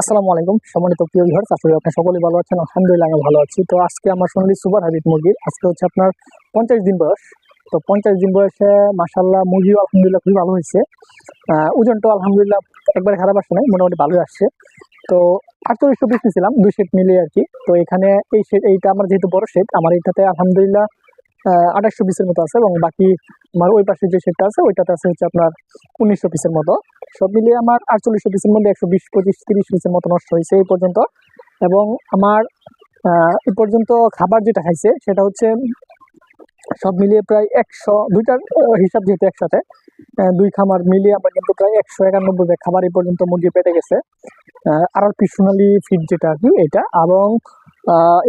আসসালামু আলাইকুম। সম্মানিত প্রিয় ভিউয়ার্স আশা করি সকলেই ভালো আছেন। আলহামদুলিল্লাহ আমি ভালো আছি। তো আজকে আমার সোনালি সুপার হাইব্রিড মুরগি আজকে হচ্ছে আপনার পঞ্চাশ দিন বয়স। তো পঞ্চাশ দিন বয়সে মাসাল্লাহ মুরগিও আলহামদুলিল্লাহ খুবই ভালো হয়েছে। ওজনটাও আলহামদুলিল্লাহ একবারে খারাপ আসছে নাই, মোটামুটি ভালোই আসছে। তো আটচল্লিশশো পিস নিয়েছিলাম দুই সেট মিলিয়ে আর কি। তো এখানে এই সেট এইটা আমার যেহেতু বড় সেট আমার এইটাতে আলহামদুলিল্লাহ আঠাশশো পিসের মতো আছে এবং বাকি আমার ওই পাশে যে সেটটা আছে, ওইটাতে আছে হচ্ছে আপনার উনিশশো পিসের মতো। সব মিলিয়ে আমার আটচল্লিশশো পিসের মধ্যে একশো বিশ, পঁচিশ, তিরিশ পিসের মতো নষ্ট হয়েছে এই পর্যন্ত। এবং আমার এই পর্যন্ত খাবার যেটা খাইছে, সেটা হচ্ছে সব মিলিয়ে প্রায় একশো, দুইটার হিসাব যেহেতু একসাথে দুই খামার মিলিয়ে আমার কিন্তু প্রায় একশো একানব্বই ব্যাগ খাবার এই পর্যন্ত মুরগি পেটে গেছে। আর পিসোনালি ফিড যেটা আর কি, এটা। এবং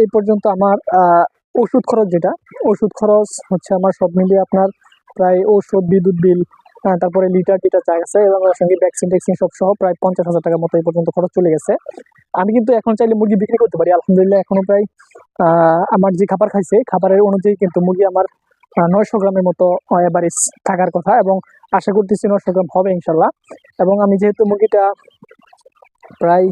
এই পর্যন্ত আমার ওষুধ খরচ যেটা, ওষুধ খরচ হচ্ছে আমার সব মিলিয়ে আপনার প্রায় ওষুধ বিদ্যুৎ বিল তারপরে লিটার টিটার যা আছে, এবং ওর সঙ্গে ভ্যাকসিন ট্যাক্সিন সব সহ প্রায় পঞ্চাশ হাজার টাকার মতো এই পর্যন্ত খরচ চলে গেছে। আমি কিন্তু এখন চাইলে মুরগি বিক্রি করতে পারি। আলহামদুলিল্লাহ এখনও প্রায় আমার যে খাবার খাইছে, খাবারের অনুযায়ী কিন্তু মুরগি আমার নয়শো গ্রামের মতো এভারেজ থাকার কথা, এবং আশা করতেছি নয়শো গ্রাম হবে ইনশাল্লাহ। এবং আমি যেহেতু মুরগিটা প্রায়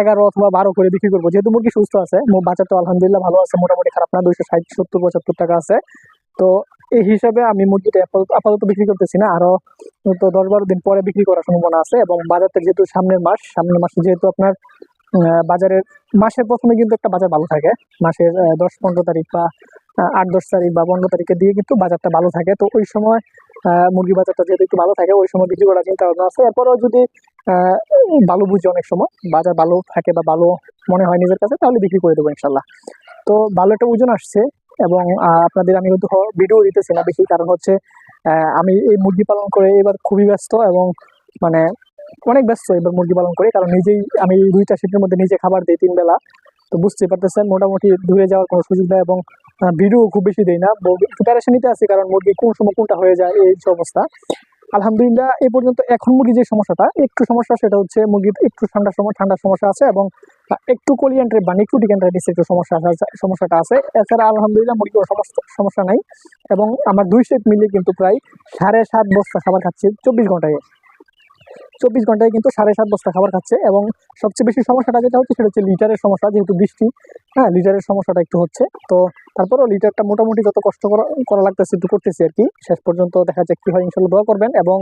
এগারো অথবা বারো করে বিক্রি করব। যেহেতু মুরগি সুস্থ আছে মো- তো আলহামদুলিল্লাহ ভালো আছে, মোটামুটি খারাপ না, দুইশো ষাট, সত্তর, পঁচাত্তর টাকা আছে। তো এই হিসাবে আমি মুরগিটা আপাতত বিক্রি করতেছি না, আরও তো দশ বারো দিন পরে বিক্রি করার সম্ভাবনা আছে এবং বাজারটা যেহেতু সামনের মাস, সামনের মাসে যেহেতু আপনার বাজারের মাসের প্রথমে কিন্তু একটা বাজার ভালো থাকে। মাসের দশ, পনেরো তারিখ বা আট, দশ তারিখ বা পনেরো তারিখে দিয়ে কিন্তু বাজারটা ভালো থাকে। তো ওই সময় মুরগি বাজারটা যেহেতু একটু ভালো থাকে, ওই সময় বিক্রি করার চিন্তা ভাবনা আছে। এরপরেও যদি ভালো বুঝে অনেক সময়, বাজার ভালো থাকে বা ভালো মনে হয় নিজের কাছে, তাহলে বিক্রি করে দেবো ইনশাল্লাহ। তো ভালো একটা ওজন আসছে এবং আপনাদের আমি কিন্তু ভিডিও দিতেছি না বেশি, কারণ হচ্ছে আমি এই মুরগি পালন করে এবার খুবই ব্যস্ত এবং মানে অনেক ব্যস্ত এবার মুরগি পালন করে, কারণ নিজেই আমি দুইটা শীতের মধ্যে নিজে খাবার দিই তিন বেলা। তো বুঝতেই পারতেছেন, মোটামুটি দূরে যাওয়ার কোনো সুযোগ নেই এবং ভিডিও খুব বেশি দেই না। প্রিপারেশনিতে আছে কারণ মুরগি কোন সময় কোনটা হয়ে যায়, এই অবস্থা। আলহামদুলিল্লাহ এই পর্যন্ত এখন মুরগি যে সমস্যাটা, একটু সমস্যা সেটা হচ্ছে মুরগির একটু ঠান্ডার সময়, ঠান্ডার সমস্যা আছে এবং একটু কোলিয়ান্ট্রে বা নিক্রোটিক্যান্ট্রাইটিস একটু সমস্যা সমস্যাটা আছে। এছাড়া আলহামদুলিল্লাহ মুরগির কোনো সমস্যা সমস্যা নাই এবং আমার দুই সেট মিলিয়ে কিন্তু প্রায় সাড়ে সাত বস্তা খাবার খাচ্ছে চব্বিশ ঘন্টায়। চব্বিশ ঘন্টায় কিন্তু সাড়ে সাত বস্তা খাবার খাচ্ছে এবং সবচেয়ে বেশি সমস্যাটা যেটা হচ্ছে সেটা হচ্ছে লিটারের সমস্যা, যেহেতু বৃষ্টি হ্যাঁ লিটারের সমস্যাটা একটু হচ্ছে। তো তারপরও লিটারটা মোটামুটি যত কষ্ট করা লাগতেছে একটু করতেছি আর কি। শেষ পর্যন্ত দেখা যাক কী হয়, ইনশাল্লাহ দোয়া করবেন এবং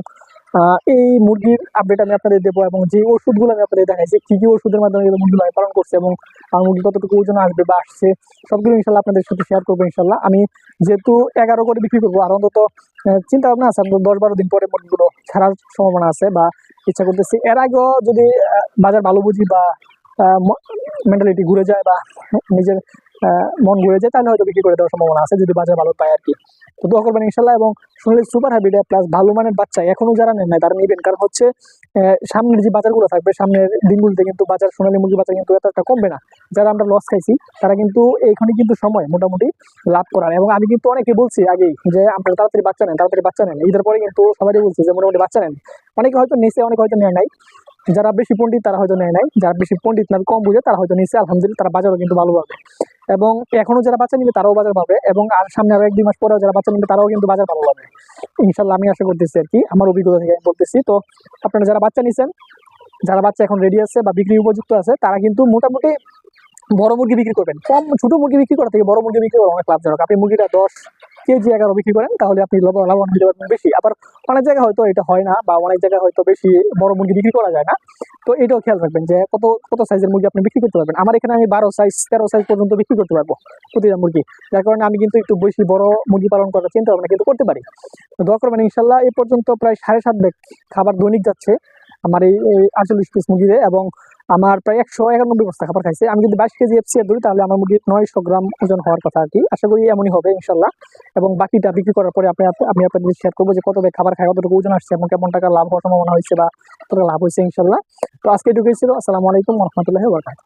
এই মুরগির আপডেট আমি আপনাদের দেবো এবং যে ওষুধগুলো আমি আপনাদের দেখাইছি, কী কী ওষুধের মাধ্যমে মুরগিগুলো আমি পালন করছে এবং আমার মুরগি কতটুকু ওজন আসবে বা আসছে, সবগুলো ইনশাল্লাহ আপনাদের সাথে শেয়ার করব ইনশাল্লাহ। আমি যেহেতু এগারো করে বিক্রি করব, আর অন্তত চিন্তা ভাবনা আছে দশ বারো দিন পরে মুরগিগুলো ছাড়ার সম্ভাবনা আছে বা ইচ্ছা করতেছি। এর আগেও যদি বাজার ভালো বুঝি বা মেন্টালিটি ঘুরে যায় বা নিজের মন ঘুরে যায়, তাহলে হয়তো বিক্রি করে দেওয়ার সম্ভাবনা আছে, যদি বাজার ভালো পায় আর কি তো দোয়া করবেন ইনশাল্লাহ এবং শুনলে সুপার হাইব্রিড প্লাস ভালো মানের বাচ্চা এখনও যারা নেন তারা নেবেন। কারণ হচ্ছে সামনের যে বাজারগুলো থাকবে, সামনের দিনগুলোতে কিন্তু বাজার, সোনালী মুরগি বাজার কিন্তু এতটা কমবে না। যারা আমরা লস খাইছি, তারা কিন্তু এইখানে কিন্তু সময় মোটামুটি লাভ করার। এবং আমি কিন্তু অনেকে বলছি আগেই যে, আপনারা তাড়াতাড়ি বাচ্চা নেন, তাড়াতাড়ি বাচ্চা নেন। ঈদের পরে কিন্তু সবাই বলছি যে, মোটামুটি বাচ্চা নেন। অনেকে হয়তো নিচে অনেকে হয়তো নেয় নাই। যারা বেশি পণ্ডিত তারা হয়তো নেয় নাই। যারা বেশি পণ্ডিত না, কম বুঝে, তারা হয়তো নিচে আলহামদুলিল্লাহ, তারা বাজারও কিন্তু ভালো পাবে। এবং এখনও যারা বাচ্চা নিবে, তারাও বাজার পাবে। এবং আর সামনে আরও এক দুই মাস পরেও যারা বাচ্চা নিবে, তারাও কিন্তু বাজার ভালো পাবে। ইনশাল্লাহ আমি আশা করতেছি আর কি। আমার অভিজ্ঞতা থেকে আমি বলতেছি। তো আপনারা যারা বাচ্চা নিছেন, যারা বাচ্চা এখন রেডি আছে বা বিক্রি উপযুক্ত আছে, তারা কিন্তু মোটামুটি বড় মুরগি বিক্রি করবেন। কম, ছোট মুরগি বিক্রি করা থেকে বড় মুরগি বিক্রি করা অনেক লাভজনক। আপনি মুরগিটা দশ কেজি এগারো বিক্রি করেন, তাহলে আপনি লাভবান হতে পারবেন বেশি। আবার অনেক জায়গায় হয়তো এটা হয় না, বা অনেক জায়গায় হয়তো বেশি বড় মুরগি বিক্রি করা যায় না। তো এটাও খেয়াল রাখবেন যে কত কত সাইজের মুরগি আপনি বিক্রি করতে পারবেন। আমার এখানে আমি বারো সাইজ তেরো সাইজ পর্যন্ত বিক্রি করতে পারব প্রতিটা মুরগি। যার কারণে আমি কিন্তু একটু বেশি বড় মুরগি পালন করার চিন্তা ভাবনা কিন্তু করতে পারি। দোয়া করবেন, ইনশাল্লাহ এই পর্যন্ত প্রায় সাড়ে সাত ব্যাগ খাবার দৈনিক যাচ্ছে। আমার এই আটচল্লিশ পিস মুরগিতে এবং আমার প্রায় একশো একানব্বই বস্তা খাবার খাইছে। আমি যদি বাইশ কেজি এফসিআর ধরি, তাহলে আমার মুরগি নয়শো গ্রাম ওজন হওয়ার কথা আর কি। আশা করি এমনই হবে, ইনশাল্লাহ। এবং বাকিটা বিক্রি করার পরে আপনি, আমি আপনাদের শেয়ার করব যে কত খাবার খায়, কতটুকু ওজন আসছে এবং কেমন টাকা লাভ হওয়ার সম্ভাবনা হয়েছে বা কতটা লাভ হয়েছে, ইনশাল্লাহ। তো আজকে এটুকুই ছিল। আসসালামু আলাইকুম রহমতুল্লাহ বরকাত